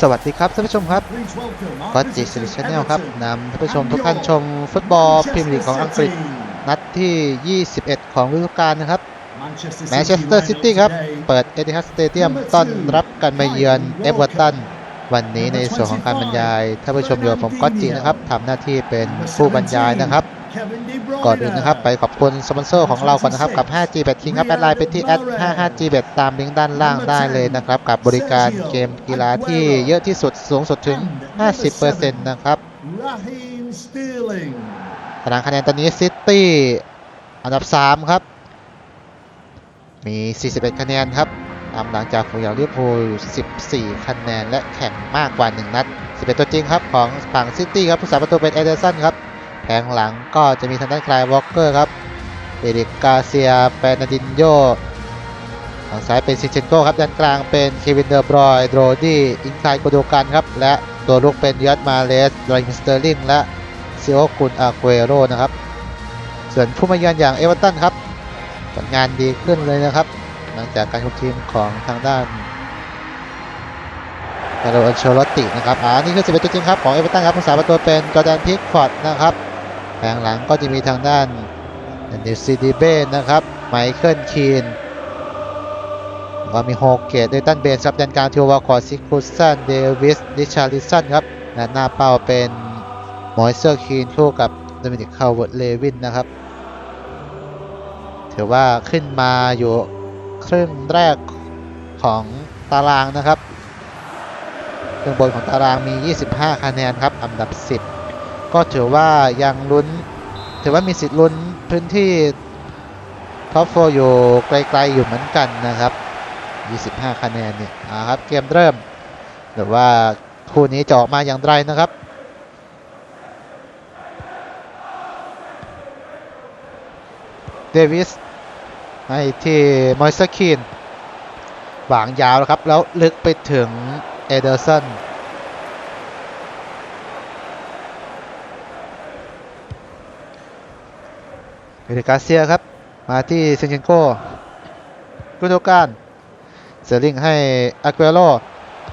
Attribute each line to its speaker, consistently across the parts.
Speaker 1: สวัสดีครับท่านผู้ชมครับก็จิสลิชแนลครับนำท่านผู้ชมทุกท่านชมฟุตบอลพรีเมียร์ลีกของอังกฤษ นัดที่ 21 ของฤดูกาลนะครับแมนเชสเตอร์ซิตี้ครับ เปิดเอติฮัดสเตเดียมต้อนรับการมาเยือนเอเวอร์ตัน วันนี้ในส่วนของการบรรยายท่านผู้ชมอยู่ผมก็จินะครับทำหน้าที่เป็นผู้บรรยายนะครับ ก่อนอื่นนะครับ ไปขอบคุณสปอนเซอร์ของเราก่อนนะครับ กับ 5G Bet King ครับแอดไลน์ไปที่แอด 55G Bet ตามลิงก์ด้านล่างได้เลยนะครับ กับบริการเกมกีฬาที่เยอะที่สุดสูงสุดถึง 50%นะครับ
Speaker 2: Raheem Sterling
Speaker 1: ตารางคะแนนตอนนี้ซิตี้อันดับ 3 ครับ มี 41 คะแนนครับตามหลังจากฝูงอย่างลิเวอร์พูลอยู่14 คะแนน และแข่งมากกว่า 1 นัด 11 ตัวจริงครับ ของฝั่งซิตี้ครับผู้สาประตูเป็นเอเดอร์สันครับ แผงหลังก็จะมีทางด้านคลายวอลเกอร์ครับ เอริกกาเซียเปนาดินโยทางซ้ายเป็นซิเชนโกครับด้านกลางเป็นเควินเดอร์บรอยโดดี้อินไซโกโดกันครับ และตัวลุกเป็นยัตมาเลสดรมิสเตอร์ลิงและซิโอคุนอาเกโรนะครับ ส่วนผู้มาเยือนอย่างเอเวอร์ตันครับผลงานดีขึ้นเลยนะครับ หลังจากการคุมทีมของทางด้านคาร์โลอันเชลตินะครับ อ่า นี่คือ 11 ตัวจริงครับ ของเอเวอร์ตันครับผู้สาประตูเป็นจอแดนพิกฟอร์ดนะครับ ผงหลังก็จะมีทางด้านนิวซีดีเบนนะครับ ไมเคิลคีนก็มีโฮเกตเดตันเบนครับแดนกางทิววาคอร์ซิคุสันเดวิสดิชาริสันครับและหน้าเป้าเป็นมอยเซอร์คีนคู่กับโดมินิกคาร์เวิร์ดเลวินนะครับ ถือว่าขึ้นมาอยู่ครึ่งแรกของตารางนะครับครึ่งบนของตารางมี 25 คะแนนครับ อันดับ 10 ก็ถือว่ายังลุ้น ถือว่ามีสิทธิ์ลุ้นพื้นที่ท็อปโฟอยู่ไกลๆอยู่เหมือนกันนะครับ 25 คะแนนเนี่ยอ่าครับเกมเริ่มหรือว่าคู่นี้จะออกมาอย่างไรนะครับเดวิสให้ที่มอยส์คีนวางยาวแล้วครับ แล้วลึกไปถึงเอเดอร์สัน เอริกาเซียครับ มาที่เซนเชนโกกุนโดการเซอร์ลิงให้อาเกโร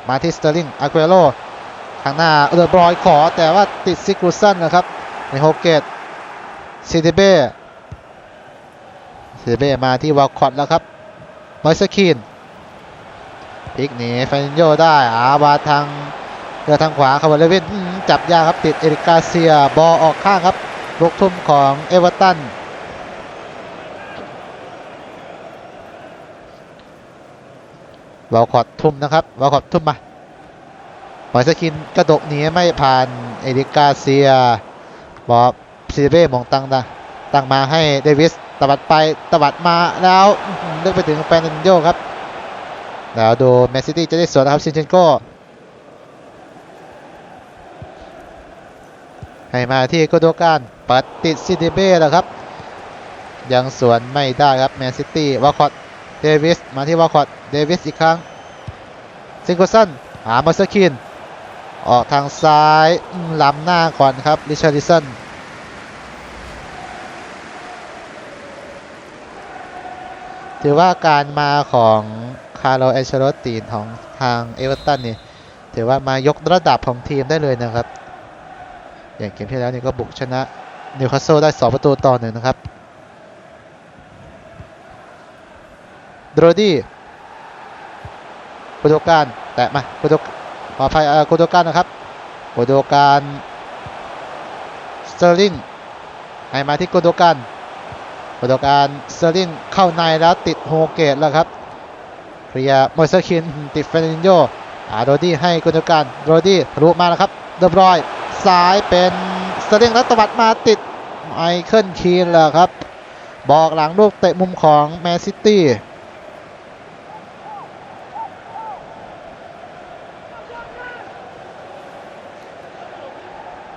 Speaker 1: มาที่สเตอร์ลิงอาเกโรข้างหน้าเดอบรอยขอแต่ว่าติดซิกูสันนะครับ ในโฮเกตซิเดเบ้เซเบ้มาที่วอลคอตแล้วครับมอยสคีนพลิกหนีฟานิโยได้อาบาทางเรือทางขวาคาร์บเลวินจับยากครับติดเอริกาเซียบอออกข้างครับลูกทุ่มของเอเวอร์ตัน วอลคอตทุ่มนะครับวอลคอตทุ่มมามอยสคินกระดกหนีไม่ผ่านเอริกาเซียบอลเซเบ้มองตังนะตั้งมาให้เดวิสตวัดไปตวัดมาแล้วอื้อหือเลือกไปถึงแฟนนโยครับแล้วดูแมนซิตี้จะได้สวนนะครับซินเชนโกให้มาที่โกโดการเปิดติดซิเดเบ้แล้วครับ ยังสวนไม่ได้ครับแมนซิตี้วอลคอต เดวิสมาที่วอลคอตเดวิสอีกครั้งซิงโกสันหามาสคิน ออกทางซ้ายล้ำหน้าก่อนครับริชาร์ดิสันถือว่าการมาของคาร์โลแอนเชโรตีนของทางเอเวอร์ตันนี่ถือว่ามายกระดับของทีมได้เลยนะครับ อย่างเกมที่แล้วนี่ก็บุกชนะนิวคาสเซิลได้ 2 ประตูต่อหนึ่งนะครับ โดรดี้กุโดการแตะมากุโดขออภัยเอ่อกุโดการนะครับกุโดการสเตอร์ลิงให้มาที่กุโดการประตูการเซอร์ลินเข้าในแล้วติดโฮเกตแล้วครับเคลียร์มอยเซอร์คินติดเฟรนินโยอาโรดี้ให้กุนการโรดี้ทะลุมาแล้วครับเดบรอยซ้ายเป็นเซอร์ลินแล้วตวัดมาติดไมเคิลคีนแล้วครับ บอกหลังลูกเตะมุมของแมนซิตี้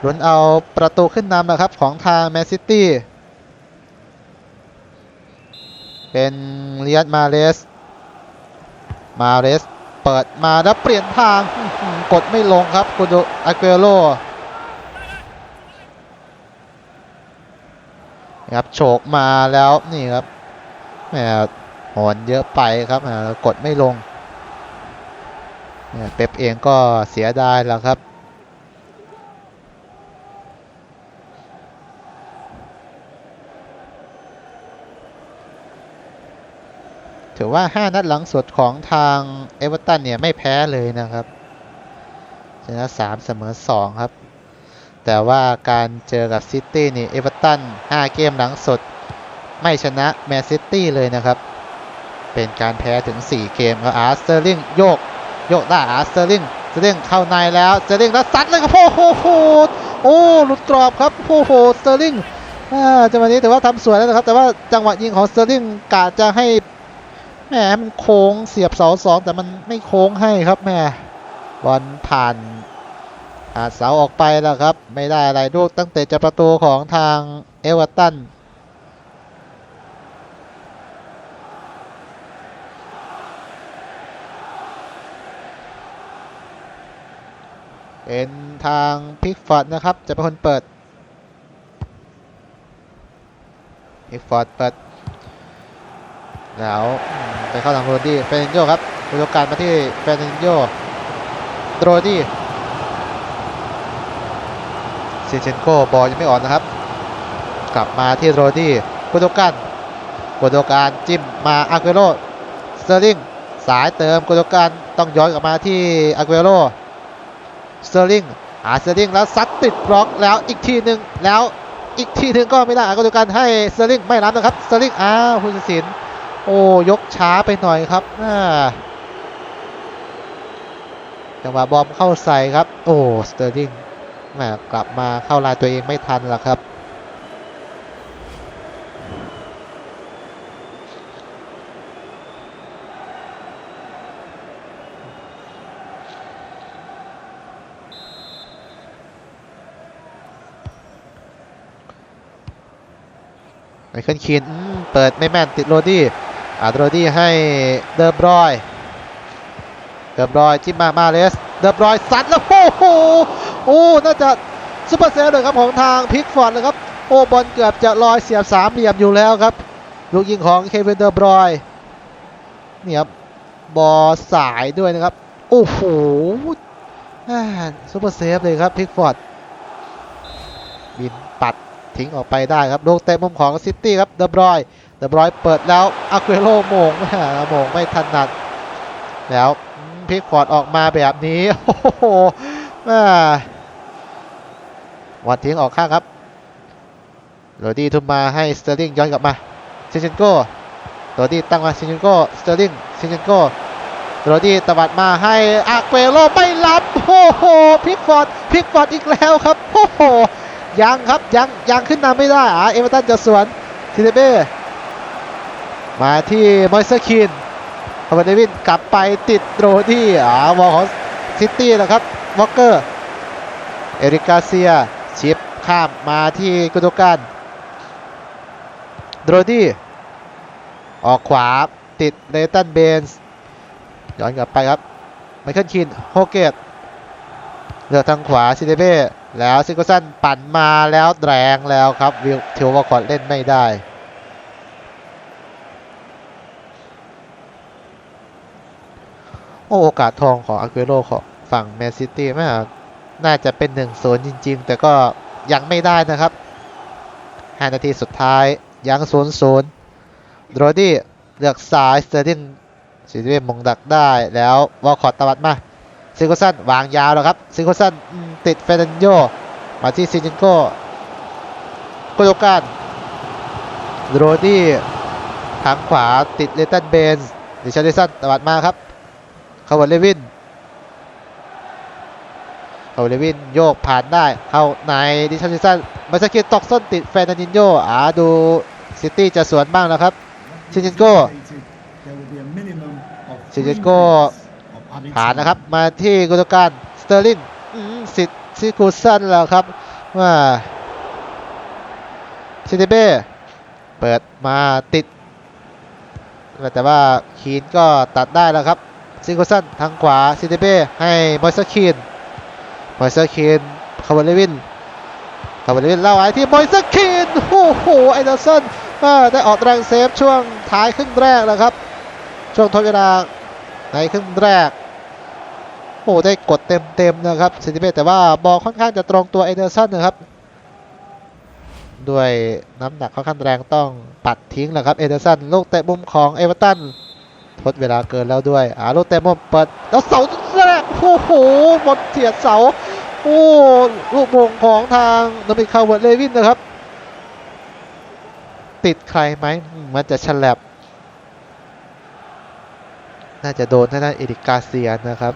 Speaker 1: ลุ้นเอาประตูขึ้นนำนะครับของทางแมนซิตี้ เป็นเลียดมาเลส มาเลส เปิดมาแล้วเปลี่ยนทาง กดไม่ลงครับกุโดอาเกโรครับโฉกมาแล้วนี่ครับแหมหอนเยอะไปครับกดไม่ลงเนี่ยเป๊ปเองก็เสียดายแล้วครับ ถือว่า 5 นัดหลังสุดของทางเอเวอร์ตันเนี่ย ไม่แพ้เลยนะครับชนะ3เสมอ 2 ครับ แต่ว่าการเจอกับซิตี้นี่เอเวอร์ตัน5 เกมหลังสุด ไม่ชนะแมนซิตี้เลยนะครับ เป็นการแพ้ถึง 4 เกมครับอาร์สเตอร์ลิงโยก โยกได้อาร์สเตอร์ลิงเตอร์ลิงเข้าในแล้วเตอร์ลิงแล้วซัดเลยครับโอ้โหโอ้หลุดกรอบครับโอ้โหสเตอร์ลิงอ่าจังหวะนี้ถือว่าทำสวยแล้วนะครับ แต่ว่าจังหวะยิงของสเตอร์ลิงกะจะให้ หมมันโค้งเสียบเสาสองแต่มันไม่โค้งให้ครับแหมบอลผ่านอาเสาออกไปแล้วครับ ไม่ได้อะไรลูกตั้งแต่จะประตูของทางเอเวอร์ตันเป็นทางพิกฟอร์ดนะครับ จะเป็นคนเปิดพิกฟอร์ดเปิด แล้วไปเข้าทางโรดี้เฟรนโยครับดูโอกาสมาที่เฟรนโยโรดี้เซเชนโกบอลยังไม่อ่อกนะครับ กลับมาที่โรดี้กุโดกันกุโดกันจิ้มมาอาเกโรสเตอร์ลิงสายเติมกุโดกันต้องย้อนกลับมาที่อาเกโรสเตอร์ลิงหาสเตอร์ลิงแล้วซัดติดบล็อกแล้วอีกทีหนึ่งแล้วอีกทีหนึ่งก็ไม่ได้ก็ดูการให้สเตอร์ลิงไม่รับนะครับสเตอร์ลิงอ้าวผู้ตัดสิน โอ้ยกช้าไปหน่อยครับจังหวะบอมเข้าใส่ครับ โอ้สเตอร์ลิงแหมกลับมาเข้าลายตัวเองไม่ทันล้วครับไมเคิลคีนเปิดไม่แม่นติดโรดี้ อ่าโรดี้ให้เดอบรอย เดอบรอยจิ้มมามาเลส เดอบรอยซัดแล้วโอ้โหโอ้น่าจะซุปเปอร์เซลเลยครับของทางพิกฟอร์ดนะครับ โอ้บอลเกือบจะลอยเสียบสามเหลี่ยมอยู่แล้วครับ ลูกยิงของเควินเดอบรอยนี่ครับบอลสายด้วยนะครับ โอ้โหซุปเปอร์เซฟเลยครับพิกฟอร์ดบินปัดทิ้งออกไปได้ครับ ลูกเตะมุมของซิตี้ครับเดอบรอย เดอบรอยเปิดแล้วอาเกโรโมงแม่โมงไม่ถนัด แล้วพิกฟอร์ดออกมาแบบนี้ โอ้โหแม่วันทิ้งออกข้างครับโรดี้ทุ่มมาให้สเตอร์ลิงย้อนกลับมาซินเชนโก้โรดี้ตั้งมาซินเชนโก้สเตอร์ลิงซินเชนโก้โรดี้ตวัดมาให้อาเกโรไม่รับโอ้โหพิกฟอร์ดพิกฟอร์ดอีกแล้วครับโอ้โหยังครับยังยังขึ้นนำไม่ได้อะเอเวอร์ตันจะสวนซิเดเบ้ มาที่มอยเซอร์คินคาร์เดวินกลับไปติดโรดี้อ่าวอลของซิตี้นะครับวอลเกอร์ เอริกาเซีย ชิปข้ามมาที่กุโดกันโรดี้ออกขวาติดเลตันเบนส์ย้อนกลับไปครับไมเคิลคินโฮเกตเลือกทางขวาซิเดเบ้แล้วซิโกสันปั่นมาแล้วแรงแล้วครับวิลเทววอคอร์เล่นไม่ได้ โอกาสทองของอาเกโรของฝั่งแมนซิตี้แม่น่าจะเป็น1นศูนย์จริง ๆ แต่ก็ยังไม่ได้นะครับ5นาทีสุดท้ายยัง0ูนย์ศูนย์โรดี้เลือกซ้ายสเตอร์ลิงซิเดเบ้มงดักได้แล้ววอลคอร์ตตวัดมาซิโกสันวางยาวแล้วครับซิโกสันติดเฟรนันโยมาที่ซิจินโกโกโยกันโรดี้ทางขวาติดเลตันเบนส์ดิชาริสันตวัดมาครับ เข้าวันเลวินเข้าวันเลวินโยกผ่านได้เข้าในดิชาริสันมาสกิตตกส้นติดเฟนนินโยอ่าดูซิตี้จะสวนบ้างแล้วครับ Zinchenko.
Speaker 2: There will be a minimum of
Speaker 1: Zinchenko
Speaker 2: three minutes of added
Speaker 1: ผ่านนะครับ มาที่กุตการสเตอร์ลิงสิทธิ์ซิคูสันแล้วครับว่าซิเดเบ้เปิดมาติด แต่ว่าคีนก็ตัดได้แล้วครับ ซิคูสันทางขวาซิเดเบ้ให้มอยเซอร์คีนมอยเซอร์คีนคาร์บอนเลวินคาร์บอนเลวินเล่าไว้ที่มอยเซอร์คีนโอ้โหไอเดอร์สันได้ออกแรงเซฟช่วงท้ายครึ่งแรกแล้วครับ ช่วงทดเวลาในครึ่งแรกโอ้ได้กดเต็มๆนะครับซิติเบแต่ว่าบอลค่อนข้างจะตรงตัวเอเดอร์สันนะครับด้วยน้ำหนักค่อนข้างแรงต้องปัดทิ้งแหละครับเอเดอร์สันลูกเตะมุมของเอเวอร์ตัน ทดเวลาเกินแล้วด้วยอาลูกเตมุมเปิดแล้วเสาแรกโอ้โหบอลเสียดเสาโอ้ลูกมงของทางโดมิคาเวิร์ดเลวินนะครับ ติดใครไหมมันจะฉลับ น่าจะโดนทางด้านเอริกาเซียนนะครับ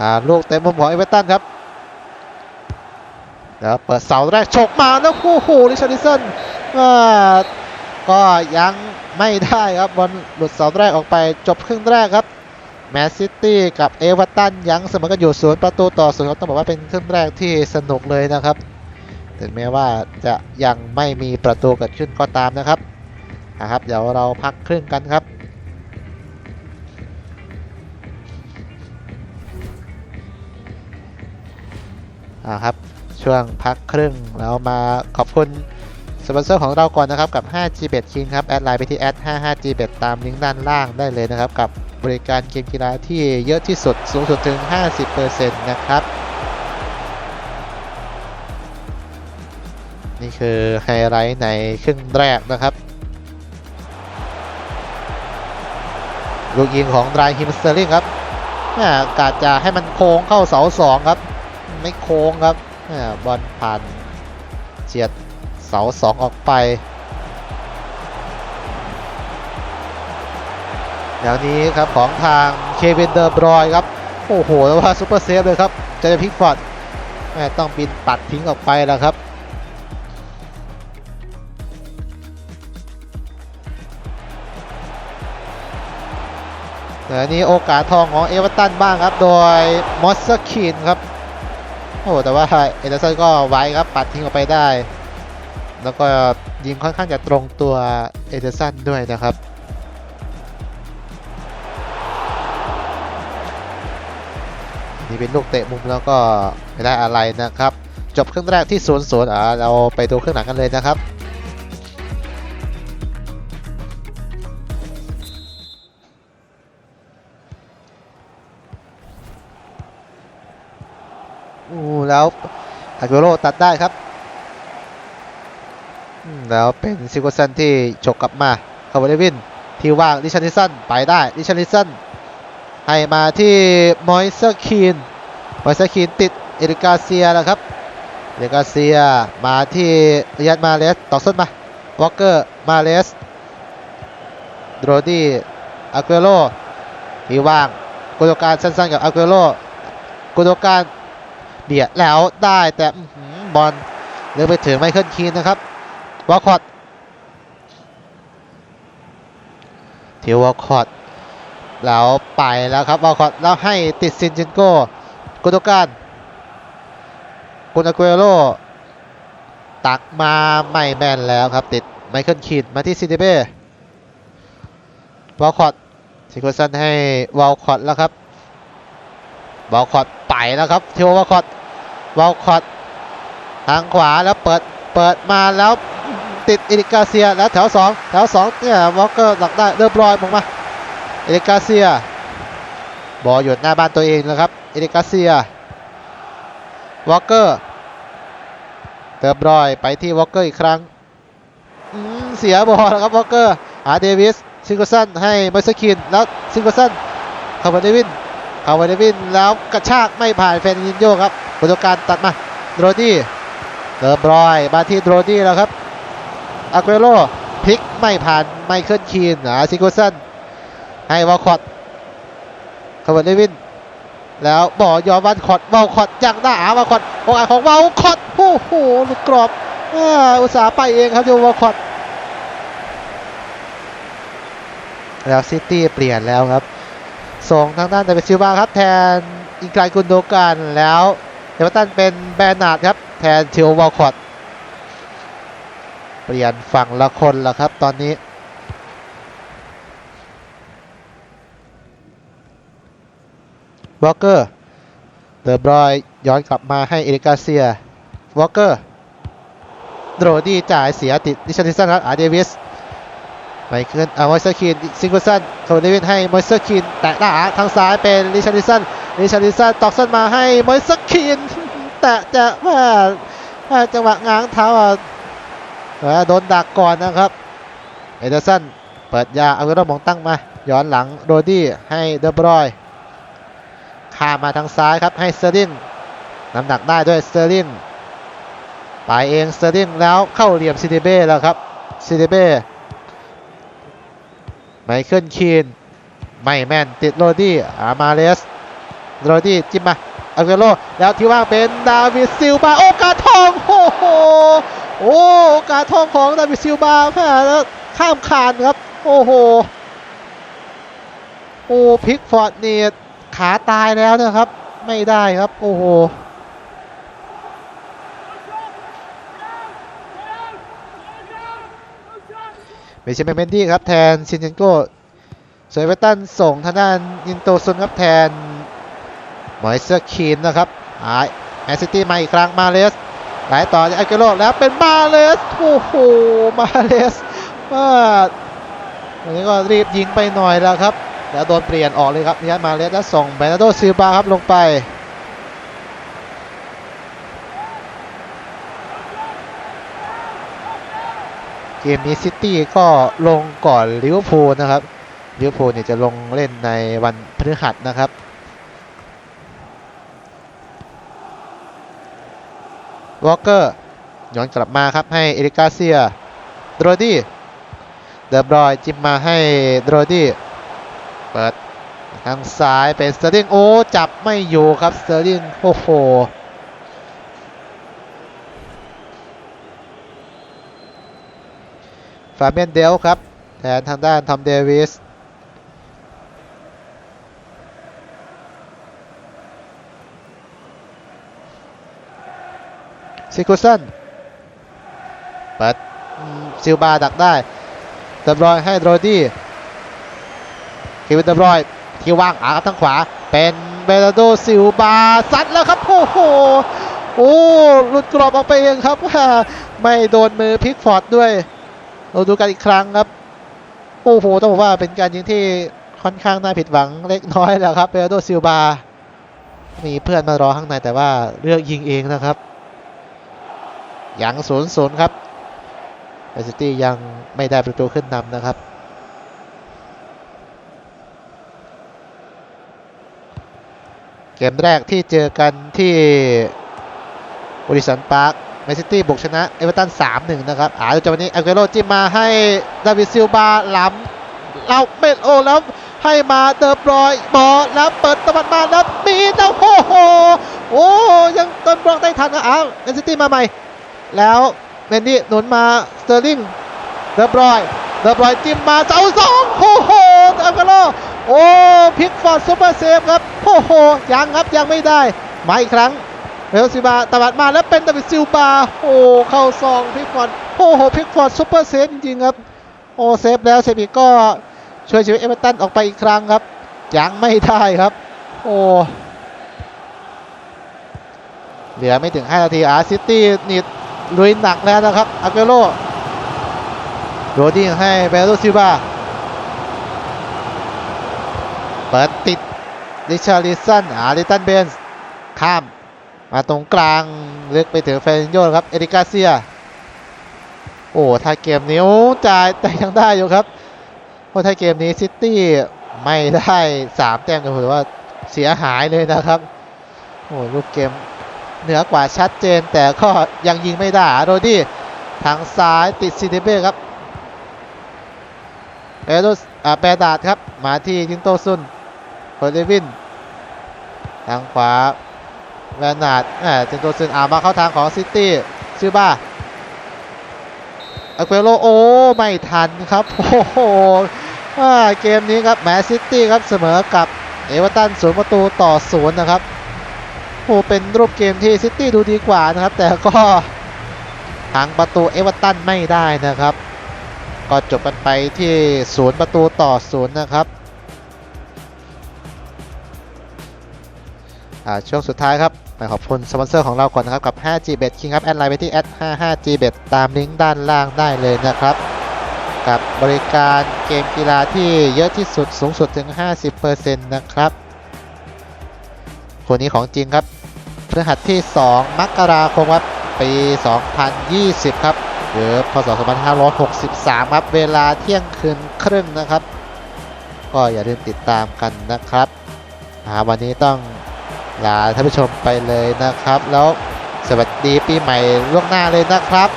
Speaker 1: อ่าลูกเต็มมุมของเอเวอร์ตันครับ แล้วเปิดเสาแรกฉกมาแล้วโอ้โหริชาร์ดิสันก็ยังไม่ได้ครับบอลหลุดเสาแรกออกไปจบครึ่งแรกครับแมนซิตี้กับเอเวอร์ตันยังเสมอกันอยู่ศูนย์ประตูต่อศูนย์ครับต้องบอกว่าเป็นครึ่งแรกที่สนุกเลยนะครับ ถึงแม้ว่าจะยังไม่มีประตูเกิดขึ้นก็ตามนะครับนะครับ เดี๋ยวเราพักครึ่งกันครับอ่าครับ ช่วงพักครึ่งเรามาขอบคุณสปอนเซอร์ของเราก่อนนะครับกับ 5Gbet King ครับ แอดไลน์ไปที่ 55Gbet ตามลิงก์ด้านล่างได้เลยนะครับ กับบริการเกมกีฬาที่เยอะที่สุดสูงสุดถึง 50%นะครับ นี่คือไฮไลท์ในครึ่งแรกนะครับ ลูกยิงของไดรฮิมสเตอร์ลิงครับแม่กาจะให้มันโค้งเข้าเสาสองครับ ไม่โค้งครับ บอลผ่านเฉียดเสาสองออกไปแล้วนี้ครับของทางเควินเดอร์บรอยครับ โอ้โหแล้วว่าซูเปอร์เซฟเลยครับเจอพิกฟอร์ดแม่ต้องบินปัดทิ้งออกไปแล้วครับแต่นี้โอกาสทองของเอเวอร์ตันบ้างครับ โดยมอสเซคินครับ โอ้แต่ว่าเอเดอร์สันก็ไว้ครับปัดทิ้งออกไปได้ แล้วก็ยิงค่อนข้างจะตรงตัวเอเดอร์สันด้วยนะครับนี่เป็นลูกเตะมุมแล้วก็ไม่ได้อะไรนะครับ จบครึ่งแรกที่0ูนย์อ่าเราไปดูครึ่งหลังกันเลยนะครับ อากุโรตัดได้ครับ แล้วเป็นซิโกเซนที่ฉกกลับมาคาร์บอเดวินที่ว่างดิชันนิสันไปได้ดิชันนิสันให้มาที่มอยเซอร์คีนมอยเซอร์คีนติดเอริกาเซียแล้วครับเอริกาเซียมาที่ริยัดมาเลสต่อส้นมาวอลเกอร์มาเลสโดรดี้อากุโรที่ว่างกุโดการสั้นๆกับอากุโรกุโดการ เบียดแล้วได้แต่บอลเลือไปถึงไมเคิลคีนนะครับวอลคอตทิววอลคอตแล้วไปแล้วครับวอลคอตแล้วให้ติดซินจินโก้กุนโตการกุนอากเอโรตักมาไม่แม่นแล้วครับ ติดไมเคิลคีนมาที่ซินเดเบ้วอลคอตซิโกซันให้วอลคอตแล้วครับวอลคอตไปแล้วครับเทววอลคอต วอลคอตทางขวาแล้วเปิดเปิดมาแล้วติดเอริกาเซียแล้วแถวสองแถวสองเนี่ยวอลเกอร์หลักได้เรียบร้อยมองมาเอริกาเซียบอลหยุดหน้าบ้านตัวเองนะครับเอริกาเซียวอลเกอร์เติมรอยไปที่วอลเกอร์อีกครั้งเสียบอลแล้วครับวอลเกอร์หาเดวิสซิงเกิลสันให้มาสคินแล้วซิงเกิลสันคาร์บอนเดวินเอาไวเดวินแล้วกระชากไม่ผ่านเฟรนินโยครับ ปรตุการตัดมาโรดี้เติมรอยมาที่โรดี้แล้วครับอากุเอโรพลิกไม่ผ่านไม่เคิลคีนหาซิโกสันให้วอลคอตคาร์บอนเดวิน แล้วบ่อยอมวันคอตวอลคอตยังหน้าวอลคอตโอกาสของวอลคอตโอ้โหหลุดกรอบอุตสาห์ไปเองครับดูวอลคอตแล้วซิตี้เปลี่ยนแล้วครับส่งทางด้านเดวิดซิลวาครับแทนอิงไกลกุนโดกันแล้ว เดวิตันเป็นแบรนาดครับ แทนทิววอลคอตเปลี่ยนฝั่งละคนแล้วครับตอนนี้ วอลเกอร์เดอบรอยย้อนกลับมาให้เอริกาเซียวอลเกอร์โดรดี้จ่ายเสียติดดิชันนิสันครับอาร์เดวิสไปขึ้นอามอยเซอร์คีนซิงเกิลสันโทนี่วินให้มอยเซอร์คีนแตะหน้าทางซ้ายเป็นริชาร์ดิสัน ริชาร์ดิสันตอกสันมาให้มอยเซอร์คีนแตะจะว่าว่าจังหวะง้างเท้าโดนดักก่อนนะครับเอเดอร์สันเปิดยาเอาเรื่องมองตั้งมา ย้อนหลังโรดี้ให้เดอบรอยข้ามาทางซ้ายครับให้เตอร์ลิงน้ำหนักได้ด้วยเตอร์ลิงไปเองเตอร์ลิงแล้วเข้าเหลี่ยมซิเดเบ้แล้วครับซิเดเบ้ไมเคิลคีนไม่แม่นติดโรดี้อามาเลส โรดี้จิ้มมาอาเกโรแล้วที่ว่างเป็นดาวิดซิลบาโอกาสทองโอ้โหโอ้โอกาสทองของดาวิดซิลบาแม่แล้วข้ามคานครับ โอ้โหโอ้พิกฟอร์ดนี่ขาตายแล้วนะครับ ไม่ได้ครับ โอ้โหเมชิเมเมนดี้ครับแทนชินเชนโก้สวยเวตันส่งทางด้านยินโตซุนครับแทน มอยเซอร์คีนนะครับหายแมนซิตี้มาอีกครั้งมาเลสไหลต่อจากอาเกโรแล้วเป็นมาเลสโอ้โหมาเลสว่าวันนี้ก็รีบยิงไปหน่อยแล้วครับ แล้วโดนเปลี่ยนออกเลยครับนิยัตมาเลสแล้วส่งเบนาโดซิลบาครับลงไปเกมนี้ซิตี้ก็ลงก่อนลิเวอร์พูลนะครับลิเวอร์พูลเนี่ยจะลงเล่นในวันพฤหัสนะครับ วอลเกอร์ย้อนกลับมาครับให้เอริกาเซียโดรดี้เดอบรอยจิมมาให้โดรดี้เปิดทางซ้ายเป็นสเตอร์ลิงโอ้จับไม่อยู่ครับสเตอร์ลิงโอ้โหฟาเบียนเดลครับแทนทางด้านทอมเดวิส ซิกุสันเปิดซิลบาดักได้เดบรอยให้โรดี้คิวินเดบรอยที่ว่างอาครับทางขวา เป็นเบลโดซิลบาซัดแล้วครับโอ้โหโอ้หลุดกรอบออกไปเองครับไม่โดนมือพิกฟอร์ดด้วย เราดูกันอีกครั้งครับ โอ้โหต้องบอกว่าเป็นการยิงที่ค่อนข้างน่าผิดหวังเล็กน้อยแล้วครับเปโดซิลบามีเพื่อนมารอข้างในแต่ว่าเลือกยิงเองนะครับ ยังศูนย์ศูนย์ครับแมนซิตี้ยังไม่ได้ประตูขึ้นนำนะครับ เกมแรกที่เจอกันที่บริสันปาร์คแมนซิตี้บุกชนะเอเวอร์ตัน 3-1 นะครับอ่าจังหวะนี้อาเกโรจิ้มมาให้ดาวิดซิลบาล้ำเราเมโอแล้วให้มาเดอร์บรอยบอลแล้วเปิดตะบัดมาแล้วมีแล้วโอ้โหโอ้ยังต้นบล็อกได้ทันนะอ้าวแมนซิตี้มาใหม่ แล้วเมนดี้หนุนมาสเตอร์ลิงเดอบรอยเดอบรอยจิ้มมาเสาสองโอ้โหอาเกโรโอ้พิกฟอร์ดซูเปอร์เซฟครับโอ้โหยังครับยังไม่ได้มาอีกครั้งเบลซิบาตวัดมาแล้วเป็นดาวิดซิลบาโอ้เข้าซองพิกฟอร์ดโอ้โหพิกฟอร์ดซุปเปอร์เซฟจริงๆครับโอ้เซฟแล้วเซฟีก็ช่วยชีวิตเอเวอร์ตันออกไปอีกครั้งครับยังไม่ได้ครับ โอ้เหลือไม่ถึง 5 นาทีอาร์ซิตี้นี่ ลุยหนักแล้วนะครับอาเกโรโรดี้ให้เบลซิบาเปิดติดริชาริสันอาริตันเบนส์ข้ามมาตรงกลางลึกไปถึงเฟรนโยครับ เอริกาเซีย โอ้ถ้าเกมนี้จ่ายแต่ยังได้อยู่ครับ เพราะถ้าเกมนี้ซิตี้ไม่ได้สามแต้มก็ถือว่าเสียหายเลยนะครับ โอ้ลูกเกม เหนือกว่าชัดเจนแต่ก็ยังยิงไม่ได้โรดี้ทางซ้ายติดซิเดเบ้ครับเปโดสอ่าแปรดาดครับ มาที่ยิงโตซุนโคเลวิน ทางขวาแวนนาดแหมเจนโตซึนอามาเข้าทางของซิตี้ชื่อบ้าอ q เ e โ o โอ้ไม่ทันครับ โอ้โหว่าเกมนี้ครับแมนซิตี้ครับเสมอกับเอเวอร์ตันศูนย์ประตูต่อศูนย์นะครับ โอ้เป็นรูปเกมที่ซิตี้ดูดีกว่านะครับ แต่ก็ทางประตูเอเวอร์ตันไม่ได้นะครับ ก็จบกันไปที่ศูนย์ประตูต่อศูนย์นะครับช่วงสุดท้ายครับขอบคุณสปอนเซอร์ของเราก่อนนะครับ กับ 5G Bet King ครับ แอดไลน์ไปที่ 55G Bet ตามลิงก์ด้านล่างได้เลยนะครับ กับบริการเกมกีฬาที่เยอะที่สุดสูงสุดถึง 50%นะครับคนนี้ของจริงครับ ฤหัสที่ 2 มกราคมครับปี 2020 ครับหรือพศ 2563 ครับ เวลาเที่ยงคืนครึ่งนะครับ ก็อย่าลืมติดตามกันนะครับวันนี้ต้องลาท่านผู้ชมไปเลยนะครับ แล้วสวัสดีปีใหม่ล่วงหน้าเลยนะครับ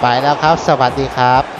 Speaker 1: ไปแล้วครับ สวัสดีครับ